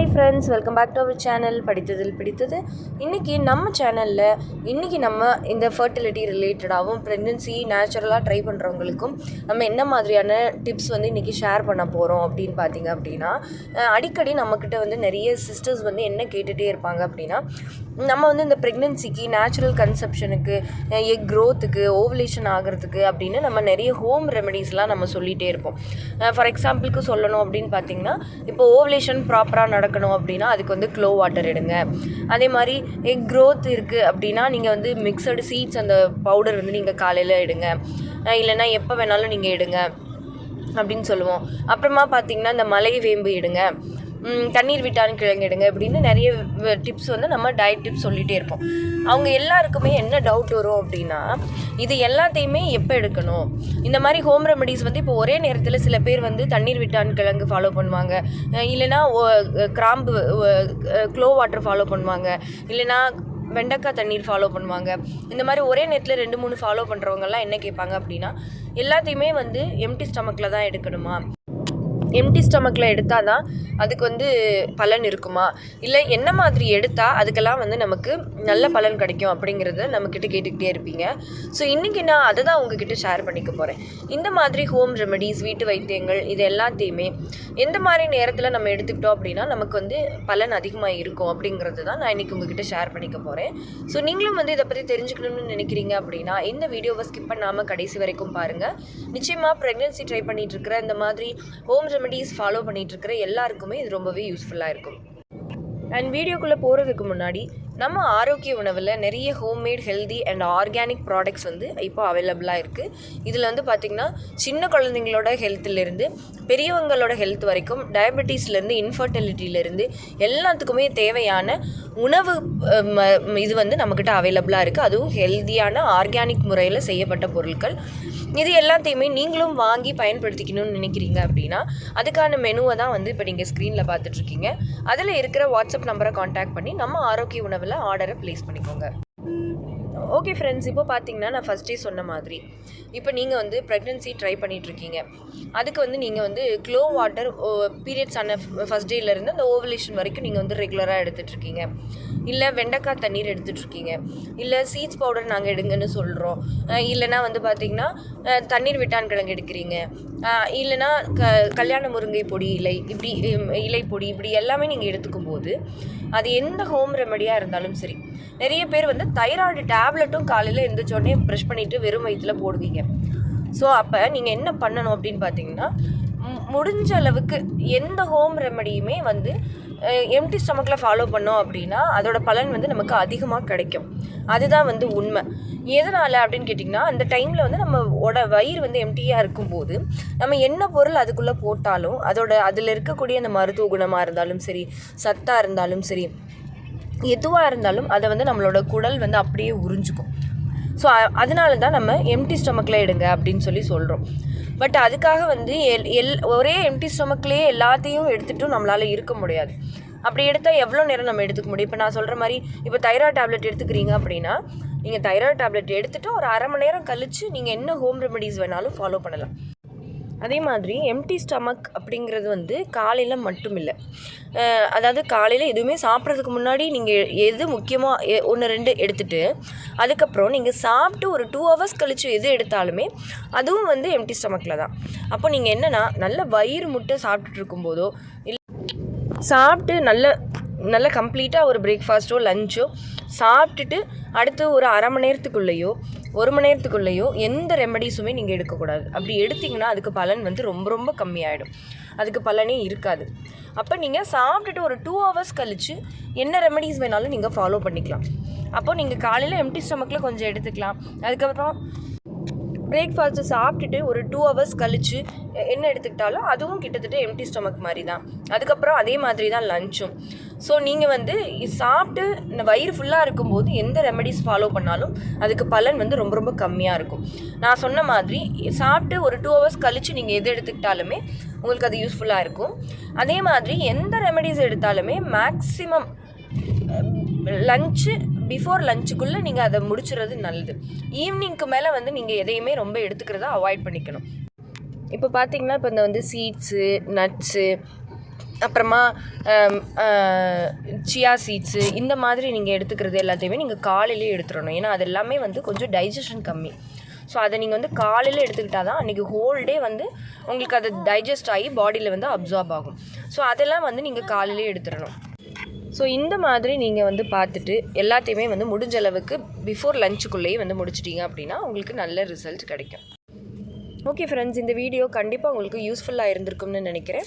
Hi friends welcome back to our channel. படித்ததில் பிடித்தது. இன்றைக்கி நம்ம சேனலில் இன்றைக்கி நம்ம இந்த ஃபர்டிலிட்டி ரிலேட்டடாகவும் ப்ரெக்னென்சி நேச்சுரலாக ட்ரை பண்ணுறவங்களுக்கும் நம்ம என்ன மாதிரியான டிப்ஸ் வந்து இன்றைக்கி ஷேர் பண்ண போகிறோம் அப்படின்னு பார்த்தீங்க அப்படின்னா அடிக்கடி நம்மக்கிட்ட வந்து நிறைய சிஸ்டர்ஸ் வந்து என்ன கேட்டுகிட்டே இருப்பாங்க அப்படின்னா நம்ம வந்து இந்த ப்ரெக்னென்சிக்கு நேச்சுரல் கன்செப்ஷனுக்கு எக் க்ரோத்துக்கு ஓவலேஷன் ஆகிறதுக்கு அப்படின்னு நம்ம நிறைய ஹோம் ரெமெடிஸ்லாம் நம்ம சொல்லிகிட்டே இருப்போம். ஃபார் எக்ஸாம்பிளுக்கு சொல்லணும் அப்படின்னு பார்த்தீங்கன்னா இப்போ ஓவலேஷன் ப்ராப்பராக நடக்கணும் அப்படின்னா அதுக்கு வந்து க்ளோ வாட்டர் எடுங்க. அதே மாதிரி எக் க்ரோத் இருக்குது அப்படின்னா நீங்கள் வந்து மிக்சடு சீட்ஸ் அந்த பவுடர் வந்து நீங்கள் காலையில் எடுங்க. இல்லைன்னா எப்போ வேணாலும் நீங்கள் எடுங்க அப்படின்னு சொல்லுவோம். அப்புறமா பார்த்தீங்கன்னா இந்த மலை வேம்பு எடுங்க. தண்ணீர் விட்டாலும் கிழங்கு அப்படின்னு நிறைய டிப்ஸ் வந்து நம்ம டயட் டிப்ஸ் சொல்லிகிட்டே இருப்போம். அவங்க எல்லாருக்குமே என்ன டவுட் வரும் அப்படின்னா இது எல்லாத்தையுமே எப்போ எடுக்கணும்? இந்த மாதிரி ஹோம் ரெமடிஸ் வந்து இப்போ ஒரே நேரத்தில் சில பேர் வந்து தண்ணீர் விட்டான் கிழங்கு ஃபாலோ பண்ணுவாங்க. இல்லைன்னா கிராம்பு க்ளோ வாட்டர் ஃபாலோ பண்ணுவாங்க. இல்லைன்னா வெண்டைக்காய் தண்ணீர் ஃபாலோ பண்ணுவாங்க. இந்த மாதிரி ஒரே நேரத்தில் ரெண்டு மூணு ஃபாலோ பண்ணுறவங்கலாம் என்ன கேட்பாங்க அப்படின்னா எல்லாத்தையுமே வந்து எம்டி ஸ்டமக்கில் தான் எடுக்கணுமா? எம்டி ஸ்டமக்கில் எடுத்தால் தான் அதுக்கு வந்து பலன் இருக்குமா? இல்லை என்ன மாதிரி எடுத்தால் அதுக்கெல்லாம் வந்து நமக்கு நல்ல பலன் கிடைக்கும் அப்படிங்கிறத நம்மக்கிட்ட கேட்டுக்கிட்டே இருப்பீங்க. ஸோ இன்றைக்கி நான் அதை தான் உங்ககிட்ட ஷேர் பண்ணிக்க போகிறேன் இந்த மாதிரி ஹோம் ரெமெடிஸ் வீட்டு வைத்தியங்கள் இது எல்லாத்தையுமே எந்த மாதிரி நேரத்தில் நம்ம எடுத்துக்கிட்டோம் அப்படின்னா நமக்கு வந்து பலன் அதிகமாக இருக்கும் அப்படிங்கிறது தான் நான் இன்றைக்கி உங்ககிட்ட ஷேர் பண்ணிக்க போகிறேன் ஸோ நீங்களும் வந்து இதை பற்றி தெரிஞ்சுக்கணும்னு நினைக்கிறீங்க அப்படின்னா இந்த வீடியோவை ஸ்கிப் பண்ணாமல் கடைசி வரைக்கும் பாருங்கள் நிச்சயமாக ப்ரெக்னென்சி ட்ரை பண்ணிகிட்டு இருக்கிற இந்த மாதிரி ஹோம் ரெமெடிஸ் ஃபாலோ பண்ணிட்டு இருக்கிற எல்லாருக்குமே இது ரொம்பவே யூஸ்ஃபுல்லாக இருக்கும். அண்ட் வீடியோக்குள்ளே போகிறதுக்கு முன்னாடி நம்ம ஆரோக்கிய உணவில் நிறைய homemade healthy and organic products வந்து இப்போ அவைலபிளாக இருக்குது இதில் வந்து பார்த்திங்கன்னா சின்ன குழந்தைங்களோட ஹெல்த்துலேருந்து பெரியவங்களோட ஹெல்த் வரைக்கும் டயபெட்டிஸ்லேருந்து இன்ஃபர்டிலிட்டியிலேருந்து எல்லாத்துக்குமே தேவையான உணவு ம- இது வந்து நம்மக்கிட்ட அவைலபிளாக இருக்குது அதுவும் ஹெல்தியான ஆர்கானிக் முறையில் செய்யப்பட்ட பொருட்கள். இது எல்லாத்தையுமே நீங்களும் வாங்கி பயன்படுத்திக்கணும்னு நினைக்கிறீங்க அப்படின்னா அதுக்கான மெனுவை தான் வந்து இப்போ நீங்கள் ஸ்க்ரீனில் பார்த்துட்ருக்கீங்க அதில் இருக்கிற வாட்ஸ்அப் நம்பரை காண்டாக்ட் பண்ணி நம்ம ஆரோக்கிய உணவில் ஆர்டரை ப்ளேஸ் பண்ணிக்கோங்க. ஓகே ஃப்ரெண்ட்ஸ் இப்போ பார்த்தீங்கன்னா நான் ஃபஸ்ட்டே சொன்ன மாதிரி இப்போ நீங்கள் வந்து ப்ரெக்னென்சி ட்ரை பண்ணிகிட்ருக்கீங்க அதுக்கு வந்து நீங்கள் வந்து க்ளோ வாட்டர் பீரியட்ஸ் ஆன ஃபஸ்ட் டேலேருந்து அந்த ஓவலேஷன் வரைக்கும் நீங்கள் வந்து ரெகுலராக எடுத்துகிட்ருக்கீங்க இல்லை வெண்டைக்காய் தண்ணீர் எடுத்துகிட்ருக்கீங்க இல்லை சீட்ஸ் பவுடர் நாங்கள் எடுங்கன்னு சொல்கிறோம் இல்லைனா வந்து பார்த்தீங்கன்னா தண்ணீர் விட்டான் கிழங்கு எடுக்கிறீங்க இல்லைனா க கல்யாண முருங்கை பொடி இலை இப்படி இலை பொடி இப்படி எல்லாமே நீங்கள் எடுத்துக்கும் போது அது எந்த ஹோம் ரெமடியாக இருந்தாலும் சரி. நிறைய பேர் வந்து தைராய்டு டேப்லெட்டும் காலையில் எழுந்திரிச்சோடனே ப்ரெஷ் பண்ணிவிட்டு வெறும் வயிற்றுல போடுவீங்க. ஸோ அப்போ நீங்கள் என்ன பண்ணணும் அப்படின்னு பார்த்தீங்கன்னா முடிஞ்ச அளவுக்கு எந்த ஹோம் ரெமடியுமே வந்து எம்டி ஸ்டமக்கில் ஃபாலோ பண்ணோம் அப்படின்னா அதோட பலன் வந்து நமக்கு அதிகமாக கிடைக்கும். அதுதான் வந்து உண்மை. எதனால் அப்படின்னு கேட்டிங்கன்னா அந்த டைமில் வந்து நம்ம உட வயிறு வந்து எம்டியாக இருக்கும்போது நம்ம என்ன பொருள் அதுக்குள்ளே போட்டாலும் அதோட அதில் இருக்கக்கூடிய அந்த மருத்துவ குணமாக இருந்தாலும் சரி சத்தாக இருந்தாலும் சரி எதுவாக இருந்தாலும் அதை வந்து நம்மளோட குடல் வந்து அப்படியே உறிஞ்சிக்கும். ஸோ அதனால தான் நம்ம எம்டி ஸ்டொமக்கில் எடுங்க அப்படின்னு சொல்லி சொல்கிறோம் பட் அதுக்காக வந்து எல் எல் ஒரே எம்டி ஸ்டொமக்லேயே எல்லாத்தையும் எடுத்துகிட்டும் நம்மளால் இருக்க முடியாது. அப்படி எடுத்தால் எவ்வளோ நேரம் நம்ம எடுத்துக்க முடியும்? இப்போ நான் சொல்கிற மாதிரி இப்போ தைராய்டு டேப்லெட் எடுத்துக்கிறீங்க அப்படின்னா நீங்கள் தைராய்டு டேப்லெட் எடுத்துகிட்டு ஒரு அரை மணி நேரம் கழித்து நீங்கள் என்ன ஹோம் ரெமெடிஸ் வேணாலும் ஃபாலோ பண்ணலாம். அதே மாதிரி எம்டி ஸ்டமக் அப்படிங்கிறது வந்து காலையில் மட்டும் இல்லை அதாவது காலையில் எதுவுமே சாப்பிட்றதுக்கு முன்னாடி நீங்கள் எது முக்கியமாக ஒன்று ரெண்டு எடுத்துகிட்டு அதுக்கப்புறம் நீங்கள் சாப்பிட்டு ஒரு டூ ஹவர்ஸ் கழித்து எது எடுத்தாலுமே அதுவும் வந்து எம்டி ஸ்டமக்கில் தான். அப்போ நீங்கள் என்னென்னா நல்ல வயிறு முட்டை சாப்பிட்டுட்டு இருக்கும்போதோ இல்லை சாப்பிட்டு நல்ல நல்ல கம்ப்ளீட்டாக ஒரு பிரேக்ஃபாஸ்ட்டோ லஞ்சோ சாப்பிட்டுட்டு அடுத்து ஒரு அரை மணி நேரத்துக்குள்ளேயோ ஒரு மணி நேரத்துக்குள்ளேயோ எந்த ரெமடிஸுமே நீங்கள் எடுக்கக்கூடாது. அப்படி எடுத்தீங்கன்னா அதுக்கு பலன் வந்து ரொம்ப ரொம்ப கம்மியாயிடும். அதுக்கு பலனே இருக்காது. அப்போ நீங்கள் சாப்பிட்டுட்டு ஒரு டூ ஹவர்ஸ் கழித்து என்ன ரெமடிஸ் வேணாலும் நீங்கள் ஃபாலோ பண்ணிக்கலாம். அப்போ நீங்கள் காலையில் எம்டி ஸ்டமக்கில் கொஞ்சம் எடுத்துக்கலாம். அதுக்கப்புறம் பிரேக்ஃபாஸ்ட்டு சாப்பிட்டுட்டு ஒரு டூ ஹவர்ஸ் கழித்து என்ன எடுத்துக்கிட்டாலும் அதுவும் கிட்டத்தட்ட எம்டி ஸ்டொமக் மாதிரி தான் அதுக்கப்புறம் அதே மாதிரி தான் லஞ்சும் ஸோ நீங்கள் வந்து சாப்பிட்டு இந்த வயிறு ஃபுல்லாக இருக்கும்போது எந்த ரெமெடிஸ் ஃபாலோ பண்ணாலும் அதுக்கு பலன் வந்து ரொம்ப ரொம்ப கம்மியாக இருக்கும். நான் சொன்ன மாதிரி சாப்பிட்டு ஒரு டூ ஹவர்ஸ் கழித்து நீங்கள் எது எடுத்துக்கிட்டாலுமே உங்களுக்கு அது யூஸ்ஃபுல்லாக இருக்கும். அதே மாதிரி எந்த ரெமெடிஸ் எடுத்தாலுமே மேக்ஸிமம் லஞ்சு பிஃபோர் லஞ்சுக்குள்ளே நீங்கள் அதை முடிச்சுறது நல்லது. ஈவினிங்க்கு மேலே வந்து நீங்கள் எதையுமே ரொம்ப எடுத்துக்கிறத அவாய்ட் பண்ணிக்கணும். இப்போ பார்த்தீங்கன்னா இப்போ இந்த வந்து சீட்ஸு நட்ஸு அப்புறமா சியா சீட்ஸு இந்த மாதிரி நீங்கள் எடுத்துக்கிறது எல்லாத்தையுமே நீங்கள் காலையிலேயே எடுத்துடணும். ஏன்னா அது எல்லாமே வந்து கொஞ்சம் டைஜஷன் கம்மி. ஸோ அதை நீங்கள் வந்து காலையில் எடுத்துக்கிட்டால் தான் அன்றைக்கி ஹோல் டே வந்து உங்களுக்கு அது டைஜஸ்ட் ஆகி பாடியில் வந்து அப்சார்ப் ஆகும். ஸோ அதெல்லாம் வந்து நீங்கள் காலையிலே எடுத்துடணும். ஸோ இந்த மாதிரி நீங்கள் வந்து பார்த்துட்டு எல்லாத்தையுமே வந்து முடிஞ்ச அளவுக்கு பிஃபோர் லஞ்சுக்குள்ளேயே வந்து முடிச்சிட்டிங்க அப்படின்னா உங்களுக்கு நல்ல ரிசல்ட் கிடைக்கும். ஓகே ஃப்ரெண்ட்ஸ் இந்த வீடியோ கண்டிப்பாக உங்களுக்கு யூஸ்ஃபுல்லாக இருந்திருக்கும்னு நினைக்கிறேன்.